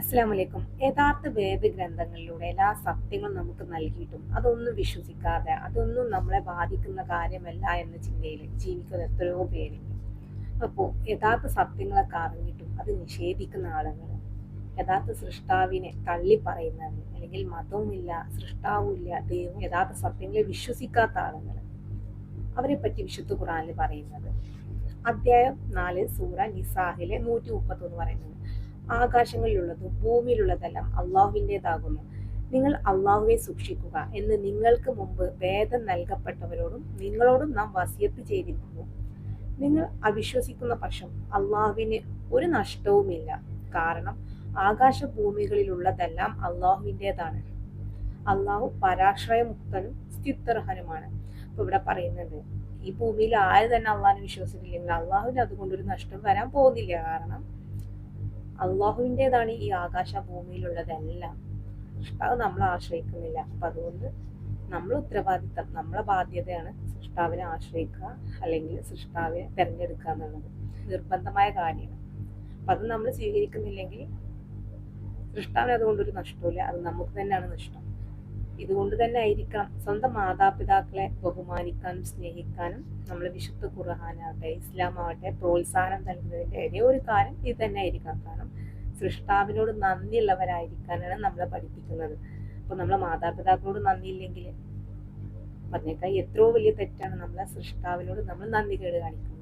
അസ്സാം വലൈക്കും യഥാർത്ഥ വേദഗ്രന്ഥങ്ങളിലൂടെ എല്ലാ സത്യങ്ങളും നമുക്ക് നൽകിയിട്ടും അതൊന്നും വിശ്വസിക്കാതെ അതൊന്നും നമ്മളെ ബാധിക്കുന്ന കാര്യമല്ല എന്ന ചിന്തയിൽ ജീവിക്കുന്ന എത്രയോ പേരുണ്ട് അപ്പോൾ യഥാർത്ഥ സത്യങ്ങളൊക്കെ അറിഞ്ഞിട്ടും അത് നിഷേധിക്കുന്ന ആളുകൾ യഥാർത്ഥ സൃഷ്ടാവിനെ തള്ളി പറയുന്നവർ അല്ലെങ്കിൽ മതവുമില്ല സൃഷ്ടാവുമില്ല ദൈവം യഥാർത്ഥ സത്യങ്ങളെ വിശ്വസിക്കാത്ത ആളുകൾ അവരെ പറ്റി വിശുദ്ധ ഖുറാനിൽ പറയുന്നത്. അധ്യായം നാല് സൂറ നിസാഹിലെ നൂറ്റി മുപ്പത്തൊന്ന് പറയുന്നത്. ആകാശങ്ങളിലുള്ളതും ഭൂമിയിലുള്ളതെല്ലാം അള്ളാഹുവിന്റെതാകുന്നു. നിങ്ങൾ അള്ളാഹുവെ സൂക്ഷിക്കുക എന്ന് നിങ്ങൾക്ക് മുമ്പ് വേദം നൽകപ്പെട്ടവരോടും നിങ്ങളോടും നാം വസിയത്ത് ചെയ്തിരിക്കുന്നു. നിങ്ങൾ അവിശ്വസിക്കുന്ന പക്ഷം അള്ളാഹുവിന് ഒരു നഷ്ടവുമില്ല. കാരണം ആകാശഭൂമികളിലുള്ളതെല്ലാം അള്ളാഹുവിന്റെതാണ്. അള്ളാഹു പരാശ്രയമുക്തനും സ്ഥിത്തർഹനുമാണ് ഇപ്പൊ ഇവിടെ പറയുന്നത് ഈ ഭൂമിയിൽ ആര് തന്നെ അള്ളാഹിനെ വിശ്വസിക്കില്ലെങ്കിൽ അള്ളാഹുവിന് അതുകൊണ്ടൊരു നഷ്ടം വരാൻ പോകുന്നില്ല. കാരണം അള്ളാഹുവിന്റെതാണ് ഈ ആകാശ ഭൂമിയിലുള്ളതെല്ലാം സൃഷ്ടാവ് നമ്മൾ ആശ്രയിക്കുന്നില്ല. അപ്പൊ അതുകൊണ്ട് നമ്മൾ ഉത്തരവാദിത്തം നമ്മളെ ബാധ്യതയാണ് സൃഷ്ടാവിനെ ആശ്രയിക്കുക അല്ലെങ്കിൽ സൃഷ്ടാവിനെ തിരഞ്ഞെടുക്കുക എന്നുള്ളത്. നിർബന്ധമായ കാര്യമാണ്. അപ്പൊ അത് നമ്മൾ സ്വീകരിക്കുന്നില്ലെങ്കിൽ സൃഷ്ടാവിന് അതുകൊണ്ടൊരു നഷ്ടമില്ല അത് നമുക്ക് തന്നെയാണ് നഷ്ടം. ഇതുകൊണ്ട് തന്നെ ആയിരിക്കാം സ്വന്തം മാതാപിതാക്കളെ ബഹുമാനിക്കാനും സ്നേഹിക്കാനും നമ്മൾ വിശുദ്ധ ഖുർഹാനാവട്ടെ ഇസ്ലാം ആവട്ടെ പ്രോത്സാഹനം നൽകുന്നതിന്റെ ഒരേ ഒരു കാര്യം ഇത് തന്നെ ആയിരിക്കാം കാരണം സൃഷ്ടാവിനോട് നന്ദിയുള്ളവരായിരിക്കാനാണ് നമ്മളെ പഠിപ്പിക്കുന്നത്. അപ്പോൾ നമ്മൾ മാതാപിതാക്കളോട് നന്ദിയില്ലെങ്കിൽ പറഞ്ഞേക്കാം എത്രയോ വലിയ തെറ്റാണ് നമ്മളെ സൃഷ്ടാവിനോട് നമ്മൾ നന്ദി കേട് കാണിക്കുക